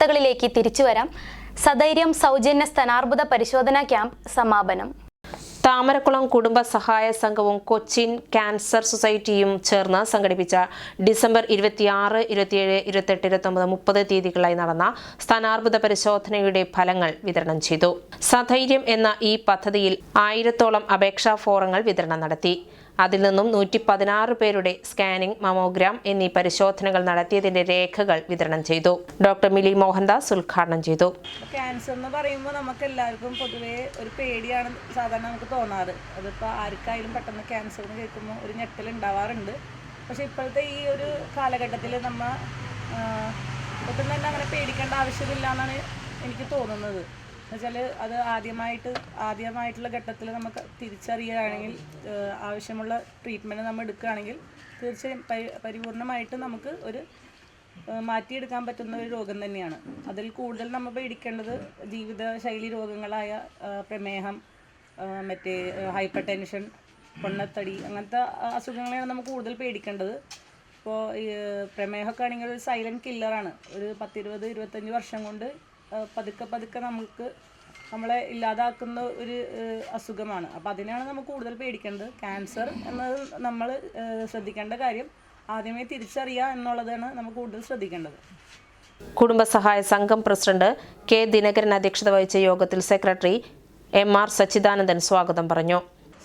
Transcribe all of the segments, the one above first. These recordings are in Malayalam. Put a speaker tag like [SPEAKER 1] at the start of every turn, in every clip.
[SPEAKER 1] വാർത്തകളിലേക്ക് തിരിച്ചു വരാം. സധൈര്യം സൗജന്യ സ്ഥാനാർബുദ പരിശോധനാ ക്യാമ്പ് സമാപനം.
[SPEAKER 2] താമരക്കുളം കുടുംബ സഹായ സംഘവും കൊച്ചിൻ ക്യാൻസർ സൊസൈറ്റിയും ചേർന്ന് സംഘടിപ്പിച്ച ഡിസംബർ ഇരുപത്തിയാറ് ഇരുപത്തിയേഴ് ഇരുപത്തെട്ട് ഇരുപത്തൊമ്പത് മുപ്പത് തീയതികളായി നടന്ന സ്ഥാനാർബുദ പരിശോധനയുടെ ഫലങ്ങൾ വിതരണം ചെയ്തു. സധൈര്യം എന്ന ഈ പദ്ധതിയിൽ ആയിരത്തോളം അപേക്ഷാ ഫോറങ്ങൾ വിതരണം നടത്തി. അതിൽ നിന്നും നൂറ്റി പതിനാറ് പേരുടെ സ്കാനിംഗ് മമോഗ്രാം എന്നീ പരിശോധനകൾ നടത്തിയതിന്റെ രേഖകൾ വിതരണം ചെയ്തു. ഡോക്ടർ മിലി മോഹൻദാസ് ഉദ്ഘാടനം ചെയ്തു.
[SPEAKER 3] ക്യാൻസർ എന്ന് പറയുമ്പോൾ നമുക്ക് എല്ലാവർക്കും പൊതുവേ ഒരു പേടിയാണ് സാധാരണ നമുക്ക് തോന്നാറ്. അതിപ്പോൾ ആർക്കായാലും പെട്ടെന്ന് ക്യാൻസർ എന്ന് കേൾക്കുമ്പോൾ ഒരു ഞെട്ടൽ ഉണ്ടാവാറുണ്ട്. പക്ഷേ ഇപ്പോഴത്തെ ഈ ഒരു കാലഘട്ടത്തിൽ നമ്മൾ ഒട്ടും തന്നെ അങ്ങനെ പേടിക്കേണ്ട ആവശ്യമില്ല എന്നാണ് എനിക്ക് തോന്നുന്നത്. എന്നുവെച്ചാൽ അത് ആദ്യമായിട്ട് ആദ്യമായിട്ടുള്ള ഘട്ടത്തിൽ നമുക്ക് തിരിച്ചറിയുകയാണെങ്കിൽ ആവശ്യമുള്ള ട്രീറ്റ്മെന്റ് നമ്മൾ എടുക്കുകയാണെങ്കിൽ തീർച്ചയായും പരി- പരിപൂർണമായിട്ട് നമുക്ക് ഒരു മാറ്റിയെടുക്കാൻ പറ്റുന്ന ഒരു രോഗം തന്നെയാണ്. അതിൽ കൂടുതൽ നമ്മൾ പേടിക്കേണ്ടത് ജീവിതശൈലി രോഗങ്ങളായ പ്രമേഹം മറ്റേ ഹൈപ്പർ ടെൻഷൻ പൊണ്ണത്തടി അങ്ങനത്തെ അസുഖങ്ങളെയാണ് നമ്മൾ കൂടുതൽ പേടിക്കേണ്ടത്. ഇപ്പോൾ പ്രമേഹമൊക്കെ ആണെങ്കിൽ ഒരു സൈലന്റ് കില്ലറാണ് ഒരു പത്തിരുപത് ഇരുപത്തഞ്ച് വർഷം കൊണ്ട് പതുക്കെ പതുക്കെ നമുക്ക് നമ്മളെ ഇല്ലാതാക്കുന്ന ഒരു അസുഖമാണ്. അപ്പോൾ അതിനെയാണ് നമ്മൾ കൂടുതൽ പേടിക്കേണ്ടത്. ക്യാൻസർ എന്നത് നമ്മൾ ശ്രദ്ധിക്കേണ്ട കാര്യം ആദ്യമേ തിരിച്ചറിയുക എന്നുള്ളതാണ് നമ്മൾ കൂടുതൽ ശ്രദ്ധിക്കേണ്ടത്.
[SPEAKER 2] കുടുംബസഹായ സംഘം പ്രസിഡന്റ് കെ ദിനകരൻ അധ്യക്ഷത വഹിച്ച യോഗത്തിൽ സെക്രട്ടറി എം ആർ സച്ചിദാനന്ദൻ സ്വാഗതം പറഞ്ഞു.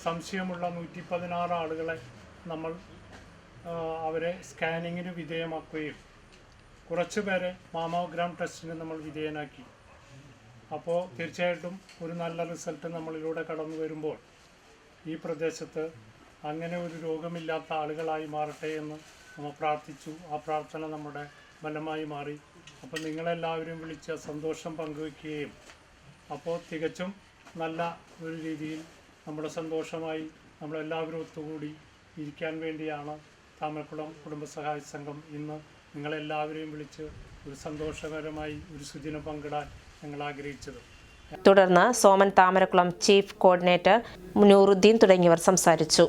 [SPEAKER 4] സംശയമുള്ള നൂറ്റി പതിനാറ് ആളുകളെ നമ്മൾ അവരെ സ്കാനിങ്ങിന് വിധേയമാക്കുകയും കുറച്ച് പേരെ മാമോഗ്രാം ടെസ്റ്റിന് നമ്മൾ വിധേയനാക്കി. അപ്പോൾ തീർച്ചയായിട്ടും ഒരു നല്ല റിസൾട്ട് നമ്മളിലൂടെ കടന്നു വരുമ്പോൾ ഈ പ്രദേശത്ത് അങ്ങനെ ഒരു രോഗമില്ലാത്ത ആളുകളായി മാറട്ടെ എന്ന് നമ്മൾ പ്രാർത്ഥിച്ചു. ആ പ്രാർത്ഥന നമ്മുടെ ഫലമായി മാറി. അപ്പോൾ നിങ്ങളെല്ലാവരും വിളിച്ച സന്തോഷം പങ്കുവയ്ക്കുകയും അപ്പോൾ തികച്ചും നല്ല ഒരു രീതിയിൽ നമ്മുടെ സന്തോഷമായി നമ്മളെല്ലാവരും ഒത്തുകൂടി ഇരിക്കാൻ വേണ്ടിയാണ് താമരക്കുളം കുടുംബസഹായ സംഘം ഇന്ന് നിങ്ങളെല്ലാവരെയും വിളിച്ച് ഒരു സന്തോഷകരമായി ഒരു സുദിനം പങ്കിടാൻ ഞങ്ങൾ ആഗ്രഹിച്ചത്.
[SPEAKER 2] തുടർന്ന് സോമൻ താമരക്കുളം ചീഫ് കോർഡിനേറ്റർ നൂറുദ്ദീൻ തുടങ്ങിയവർ സംസാരിച്ചു.